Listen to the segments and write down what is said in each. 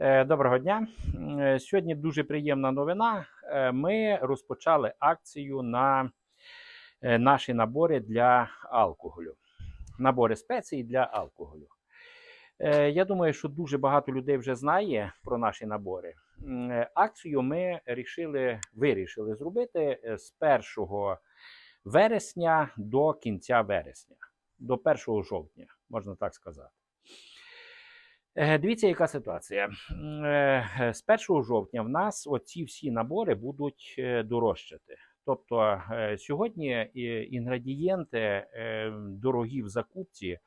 Е, Доброго дня. Е, Сьогодні дуже приємна новина. Е, Ми розпочали акцію на наші набори для алкоголю. Набори спецій для алкоголю. Я думаю, що дуже багато людей вже знає про наші набори. Акцію ми рішили, вирішили зробити з 1 вересня до кінця вересня, до 1 жовтня, можна так сказати. Е, Дивіться, яка ситуація. Е, З 1 жовтня в нас оці всі набори будуть е, дорожчати. Тобто сьогодні інгредієнти дорогі в закупці,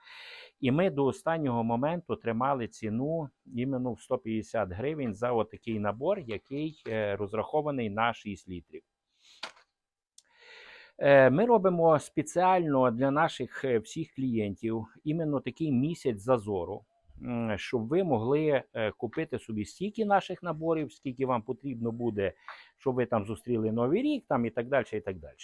і ми до останнього моменту тримали ціну іменно в 150 гривень за отакий набор, який розрахований на 6 літрів. Ми робимо спеціально для наших всіх клієнтів іменно такий місяць зазору, щоб ви могли е, купити собі стільки наших наборів, скільки вам потрібно буде, щоб ви там зустріли новий рік, там і так далі. І так далі.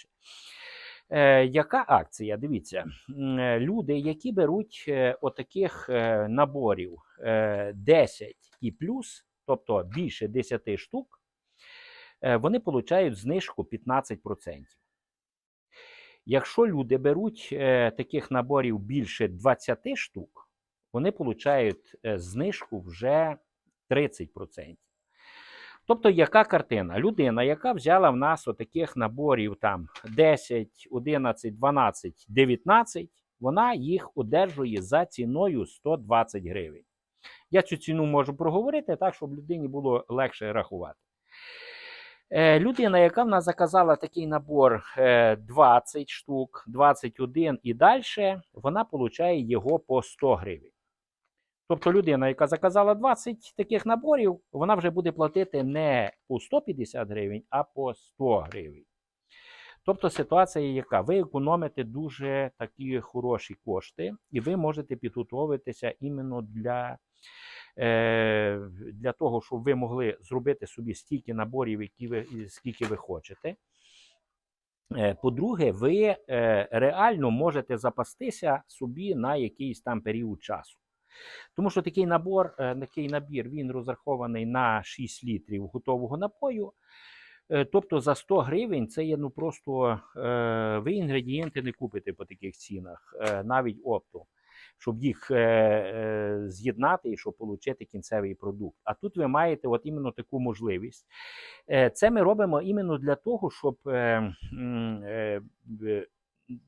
Е, яка акція? Дивіться, е, люди, які беруть е, отаких наборів е, 10 і плюс, тобто більше 10 штук, вони отримують знижку 15%. Якщо люди беруть таких наборів більше 20 штук, вони отримують е, знижку вже 30%. Тобто, яка картина? Людина, яка взяла в нас отаких наборів там 10, 11, 12, 19, вона їх одержує за ціною 120 гривень. Я цю ціну можу проговорити так, щоб людині було легше рахувати. Е, Людина, яка в нас заказала такий набор е, 20 штук, 21 і далі, вона отримує його по 100 гривень. Тобто людина, яка заказала 20 таких наборів, вона вже буде платити не по 150 гривень, а по 100 гривень. Тобто ситуація яка? Ви економите дуже такі хороші кошти, і ви можете підготуватися іменно для, е, для того, щоб ви могли зробити собі стільки наборів, які ви, скільки ви хочете. Е, По-друге, ви е, реально можете запастися собі на якийсь там період часу. Тому що такий набор, е, такий набір він розрахований на 6 літрів готового напою. Е, Тобто за 100 гривень це є ну просто е, ви інгредієнти не купите по таких цінах, навіть оптом, щоб їх з'єднати і щоб отримати кінцевий продукт. А тут ви маєте от іменно таку можливість. Це ми робимо іменно для того, щоб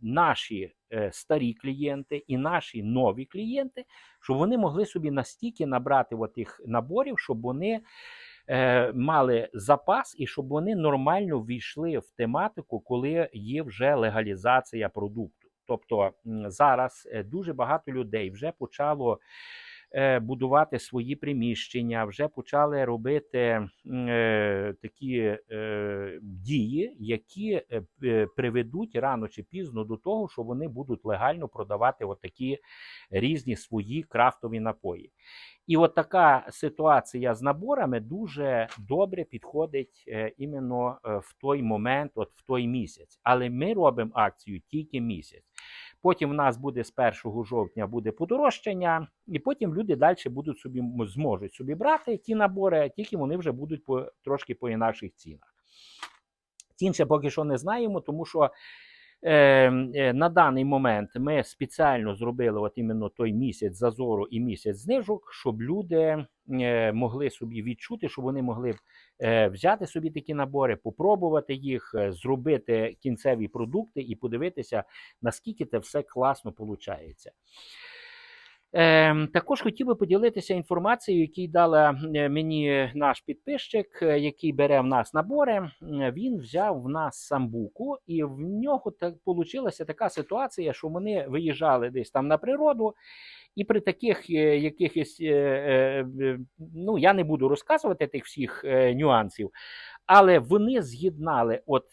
наші е, старі клієнти і наші нові клієнти, щоб вони могли собі настільки набрати тих наборів, щоб вони е, мали запас і щоб вони нормально ввійшли в тематику, коли є вже легалізація продукту. Тобто зараз е, дуже багато людей вже почало будувати свої приміщення, вже почали робити е, такі е, дії, які е, е, приведуть рано чи пізно до того, що вони будуть легально продавати отакі різні свої крафтові напої. І от така ситуація з наборами дуже добре підходить е, іменно е, в той момент, от в той місяць. Але ми робимо акцію тільки місяць. Потім в нас буде з 1 жовтня буде подорожчання, і потім люди далі будуть собі зможуть собі брати ті набори, тільки вони вже будуть по трошки по інакших цінах. Цін ще поки що не знаємо, тому що на даний момент ми спеціально зробили от іменно той місяць зазору і місяць знижок, щоб люди е, могли собі відчути, щоб вони могли е, взяти собі такі набори, попробувати їх, е, зробити кінцеві продукти і подивитися, наскільки це все класно виходить. Ем, також хотів би поділитися інформацією, яку дала мені наш підписчик, е, який бере в нас набори. Він взяв в нас самбуку, і в нього так вийшла така ситуація, що вони виїжджали десь там на природу, і при таких е, якихось, е, ну я не буду розказувати тих всіх нюансів, але вони з'єднали от,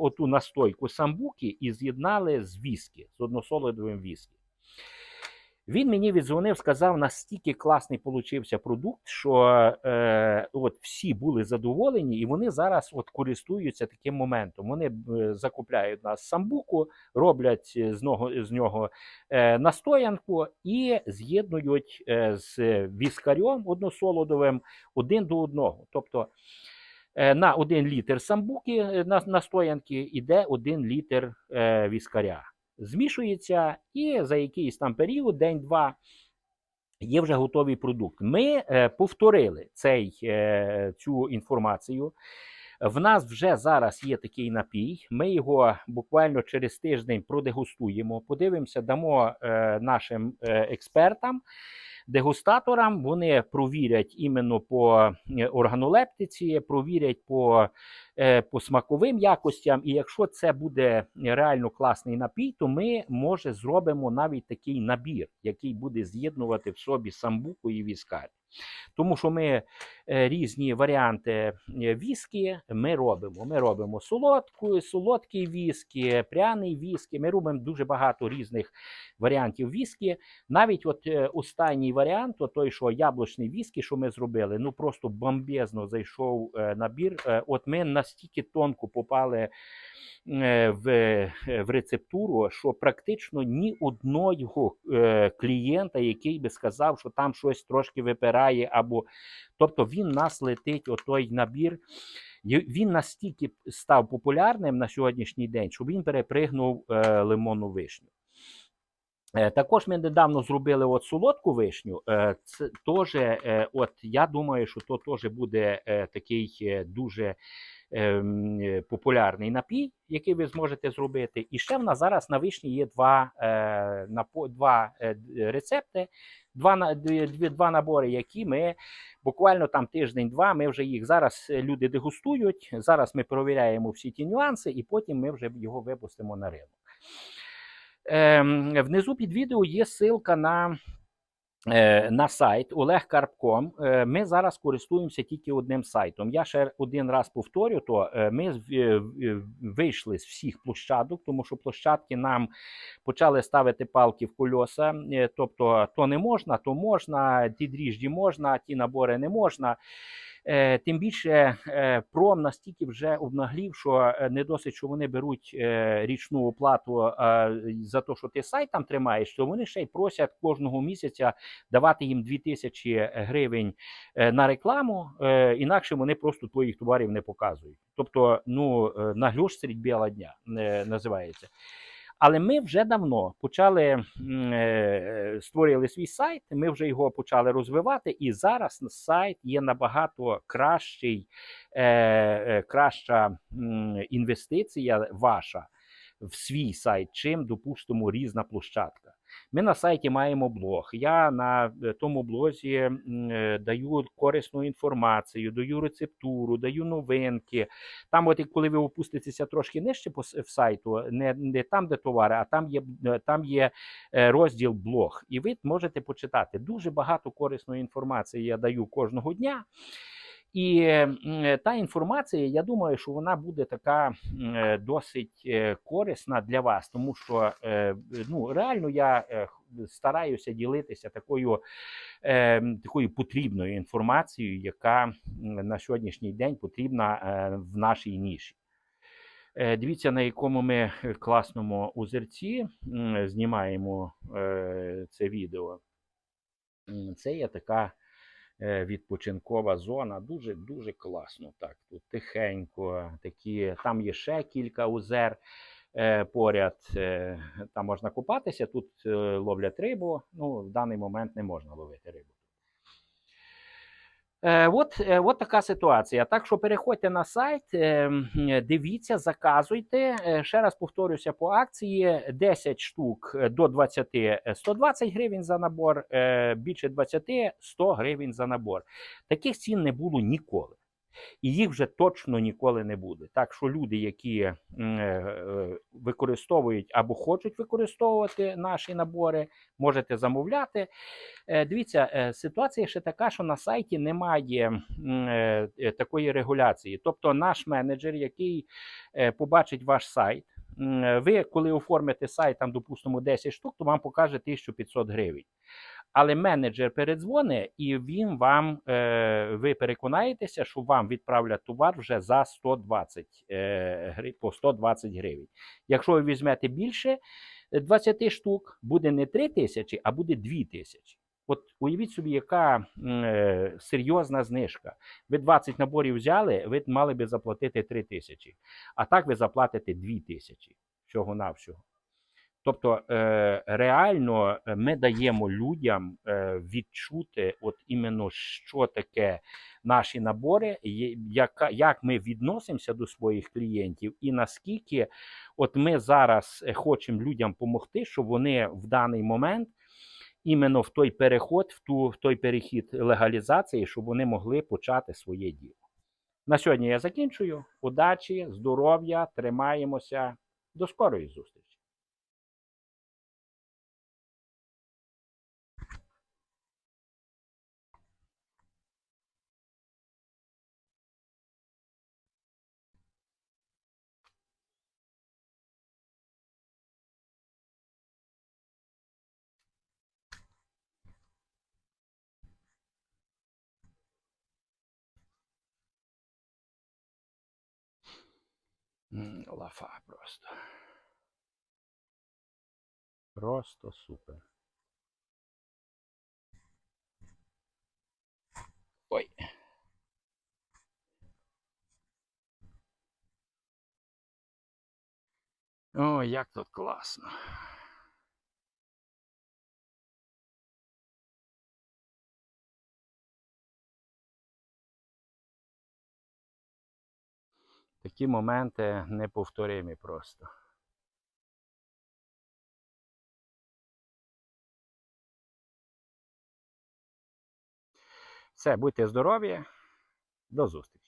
оту настойку самбуки і з'єднали з віскі, з односолодовим віскі. Він мені віддзвонив, сказав, настільки класний получився продукт, що е, от всі були задоволені, і вони зараз от користуються таким моментом. Вони е, закупляють нас самбуку, роблять з нього, з нього е, настоянку і з'єднують е, з віскарем односолодовим один до одного. Тобто е, на один літр самбуки е, на, настоянки йде один літр е, віскаря змішується, і за якийсь там період, день-два, є вже готовий продукт. Ми е, повторили цей, е, цю інформацію. В нас вже зараз є такий напій. Ми його буквально через тиждень продегустуємо, подивимося, дамо е, нашим експертам. Дегустаторам вони провірять іменно по органолептиці, провірять по по смаковим якостям. І якщо це буде реально класний напій, то ми може зробимо навіть такий набір, який буде з'єднувати в собі самбуку і віскарь. Тому що ми е, різні варіанти е, віскі ми робимо. Ми робимо солодку, солодкий віскі, пряний віскі. Ми робимо дуже багато різних варіантів віскі. Навіть от е, останній варіант, от той, що яблучний віскі, що ми зробили, ну просто бомбезно зайшов е, набір. Е, От ми настільки тонко попали е, в, е, в рецептуру, що практично ні одного е, клієнта, який би сказав, що там щось трошки випирає, або тобто він нас летить, отой набір. Він настільки став популярним на сьогоднішній день, що він перепригнув лимонну вишню. Також ми недавно зробили от солодку вишню. Це теж, от я думаю, що то теж буде такий дуже популярний напій, який ви зможете зробити. І ще в нас зараз на вишні є два, е, два е, рецепти, два, два набори, які ми буквально там тиждень-два. Ми вже їх зараз е, люди дегустують. Зараз ми перевіряємо всі ті нюанси, і потім ми вже його випустимо на ринок. Ем, внизу під відео є ссылка на, е, на сайт Карпком. Е, ми зараз користуємося тільки одним сайтом. Я ще один раз повторю, то е, ми е, е, вийшли з всіх площадок, тому що площадки нам почали ставити палки в кольоса. Е, тобто, то не можна, то можна, ті дріжджі можна, ті набори не можна. Е, Тим більше е, пром настільки вже обнаглів, що е, не досить, що вони беруть річну оплату за те, що ти сайт там тримаєш, то вони ще й просять кожного місяця давати їм 2000 гривень на рекламу, інакше вони просто твоїх товарів не показують. Тобто, ну наглюш серед біла дня називається. Але ми вже давно почали е, створили свій сайт. Ми вже його почали розвивати, і зараз сайт є набагато кращий, е, е, краща інвестиція ваша в свій сайт, чим, допустимо, різна площадка. Ми на сайті маємо блог. Я на е, тому блозі е, даю корисну інформацію, даю рецептуру, даю новинки. Там, от коли ви опуститеся трошки нижче по в сайту, не, не там, де товари, а там є, е, там є розділ блог. І ви можете почитати. Дуже багато корисної інформації я даю кожного дня. І е, та інформація, я думаю, що вона буде така е, досить е, корисна для вас, тому що ну, реально я стараюся ділитися такою, такою потрібною інформацією, яка на сьогоднішній день потрібна в нашій ніші. Дивіться, на якому ми класному озерці знімаємо це відео. Це є така відпочинкова зона. Дуже дуже класно. Так, тут тихенько, такі, там є ще кілька озер е, поряд. Е, там можна купатися, тут е, ловлять рибу. Ну, в даний момент не можна ловити рибу. Е, от, е, от така ситуація. Так що переходьте на сайт, е, дивіться, заказуйте. Ще раз повторюся по акції: 10 штук до 20 е, 120 гривень за набор, більше 20 100 гривень за набор. Таких цін не було ніколи. І їх вже точно ніколи не буде. Так що люди, які е, е, використовують або хочуть використовувати наші набори, можете замовляти. Е, Дивіться, ситуація ще така, що на сайті немає такої регуляції. Тобто, наш менеджер, який побачить ваш сайт, ви, коли оформите сайт, там, допустимо, 10 штук, то вам покаже 1500 гривень. Але менеджер передзвонить, і він вам, е, ви переконаєтеся, що вам відправлять товар вже за 120 е, по 120 гривень. Якщо ви візьмете більше е, 20 штук, буде не 3 тисячі, а буде 2 тисячі. От уявіть собі, яка е, серйозна знижка. Ви 20 наборів взяли, ви мали би заплатити 3 тисячі. А так ви заплатите 2 тисячі всього-навсього. Тобто е, реально е, ми даємо людям е, відчути, от іменно що таке наші набори, як ми відносимося до своїх клієнтів, і наскільки от ми зараз хочемо людям допомогти, щоб вони в даний момент, іменно в той переход, в, ту, в той перехід легалізації, щоб вони могли почати своє діло. На сьогодні я закінчую. Удачі, здоров'я, тримаємося. До скорої зустрічі. Лафа просто. Просто супер. Ой. О, як тут класно. Такі моменти неповторимі просто. Все, будьте здорові. До зустрічі.